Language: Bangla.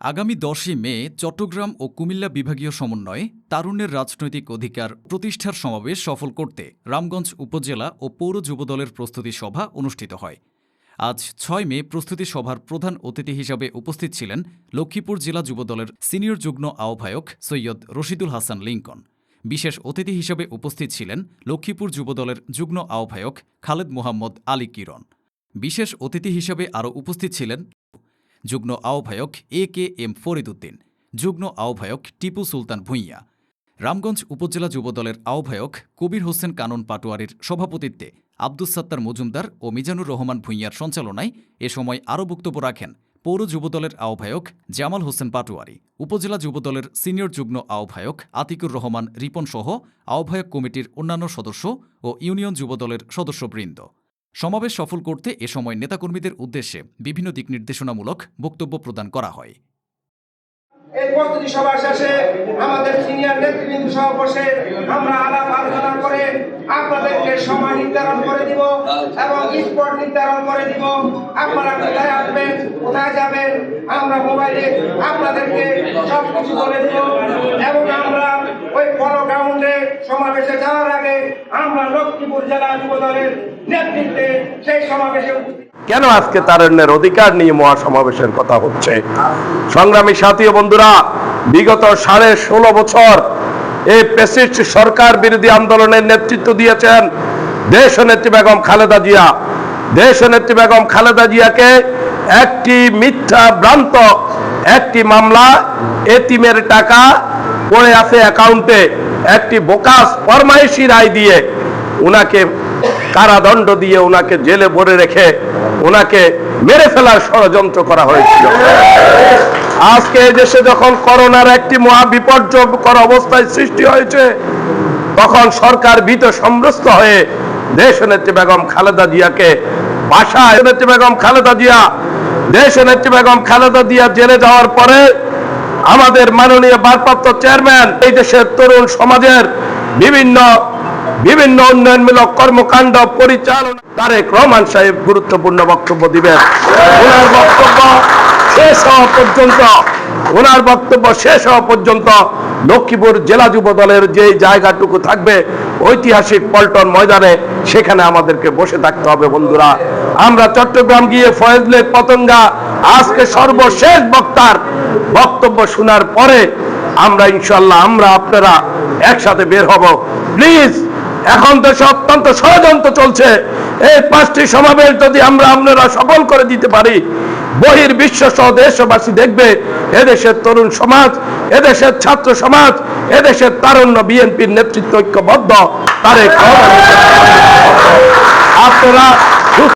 আগামী দশই মে চট্টগ্রাম ও কুমিল্লা বিভাগীয় সমন্বয়ে তারুণ্যের রাজনৈতিক অধিকার প্রতিষ্ঠার সমাবেশ সফল করতে রামগঞ্জ উপজেলা ও পৌর যুবদলের প্রস্তুতি সভা অনুষ্ঠিত হয়। আজ ছয় মে প্রস্তুতি সভার প্রধান অতিথি হিসাবে উপস্থিত ছিলেন লক্ষ্মীপুর জেলা যুবদলের সিনিয়র যুগ্ম আহ্বায়ক সৈয়দ রশিদুল হাসান লিঙ্কন। বিশেষ অতিথি হিসেবে উপস্থিত ছিলেন লক্ষ্মীপুর যুবদলের যুগ্ম আহ্বায়ক খালেদ মোহাম্মদ আলী কিরণ। বিশেষ অতিথি হিসেবে আরও উপস্থিত ছিলেন যুগ্ম আহ্বায়ক এ কে এম ফরিদুদ্দিন যুগ্ম আহ্বায়ক টিপু সুলতান ভূঁইয়া, রামগঞ্জ উপজেলা যুবদলের আহ্বায়ক কবির হোসেন কানন পাটোয়ারির সভাপতিত্বে আব্দুস সাত্তার মজুমদার ও মিজানুর রহমান ভূঁইয়ার সঞ্চালনায় এ সময় আরও বক্তব্য রাখেন পৌর যুবদলের আহ্বায়ক জামাল হোসেন পাটোয়ারি, উপজেলা যুবদলের সিনিয়র যুগ্ম আহ্বায়ক আতিকুর রহমান রিপন সহ আহ্বায়ক কমিটির অন্যান্য সদস্য ও ইউনিয়ন যুবদলের সদস্যবৃন্দ। সমাবেশ সফল করতে এ সময় নেতাকর্মীদের উদ্দেশ্যে বিভিন্ন দিক নির্দেশনামূলক বক্তব্য প্রদান করা হয়। এই প্রস্তুতি সভা শেষে আমাদের সিনিয়র নেতৃবৃন্দ সহ বসে আমরা আলাপ আলোচনা করে আপনাদেরকে সময় নির্ধারণ করে দিব এবং স্পট নির্ধারণ করে দিব। আপনারা কোথায় আসবেন, কোথায় যাবেন, আমরা মোবাইলে আপনাদেরকে সব বলে দিব এবং আমরা ওই পলো গ্রাউন্ডে সমাবেশে যাওয়ার আগে আমরা লক্ষ্মীপুর জেলা যুব নেতৃত্বে সেই সমাবেশে কেন আজকে তারণ্যের অধিকার নিয়ে মহাসমাবেশের কথা হচ্ছে? সংগ্রামী সাথী বন্ধুরা, বিগত সাড়ে ষোলো বছর এই পেসিস্ট সরকার বিরোধী আন্দোলনের নেতৃত্ব দিয়েছেন দেশ নেত্রী বেগম খালেদা জিয়া। দেশ নেত্রী বেগম খালেদা জিয়াকে একটি মিথ্যা ভ্রান্ত, একটি মামলা, এতিমের টাকা পড়ে আছে অ্যাকাউন্টে। একটি বোকাস ফরমাইশি রায় দিয়ে উনাকে কারাদণ্ড দিয়ে ওনাকে জেলে ভরে রেখে ওনাকে মেরে ফেলার ষড়যন্ত্র করা হয়েছিল। আজকে দেশে যখন করোনার একটি মহা বিপর্যয়কর অবস্থায় সৃষ্টি হয়েছে, তখন সরকার ভীত সম্রস্ত হয়ে দেশ নেত্রী বেগম খালেদা জিয়াকে বাসায় নেত্রী বেগম খালেদা জিয়া দেশ নেত্রী বেগম খালেদা জিয়া জেলে যাওয়ার পরে আমাদের মাননীয় ভারপ্রাপ্ত চেয়ারম্যান এই দেশের তরুণ সমাজের বিভিন্ন বিভিন্ন উন্নয়নমূলক কর্মকাণ্ড পরিচালনা তারেক রহমান সাহেব গুরুত্বপূর্ণ বক্তব্য দিবেন। ওনার বক্তব্য শেষ হওয়া পর্যন্ত, ওনার বক্তব্য শেষ হওয়া পর্যন্ত লক্ষ্মীপুর জেলা যুব দলের যে জায়গাটুকু থাকবে, ঐতিহাসিক পল্টন ময়দানে সেখানে আমাদেরকে বসে থাকতে হবে বন্ধুরা। আমরা চট্টগ্রাম গিয়ে ফয়েজলে পতঙ্গা আজকে সর্বশেষ বক্তার বক্তব্য শোনার পরে আমরা ইনশাল্লাহ আমরা আপনারা একসাথে বের হব। প্লিজ, এখন দেশে অত্যন্ত ষড়যন্ত্র চলছে। এই পাঁচটি সমাবেশ যদি আমরা আপনারা সফল করে দিতে পারি বহির বিশ্ব সহ দেশবাসী দেখবে, এদেশের তরুণ সমাজ, এদেশের ছাত্র সমাজ, এদেশের তারুণ্য বিএনপির নেতৃত্ব ঐক্যবদ্ধ তারে আপনারা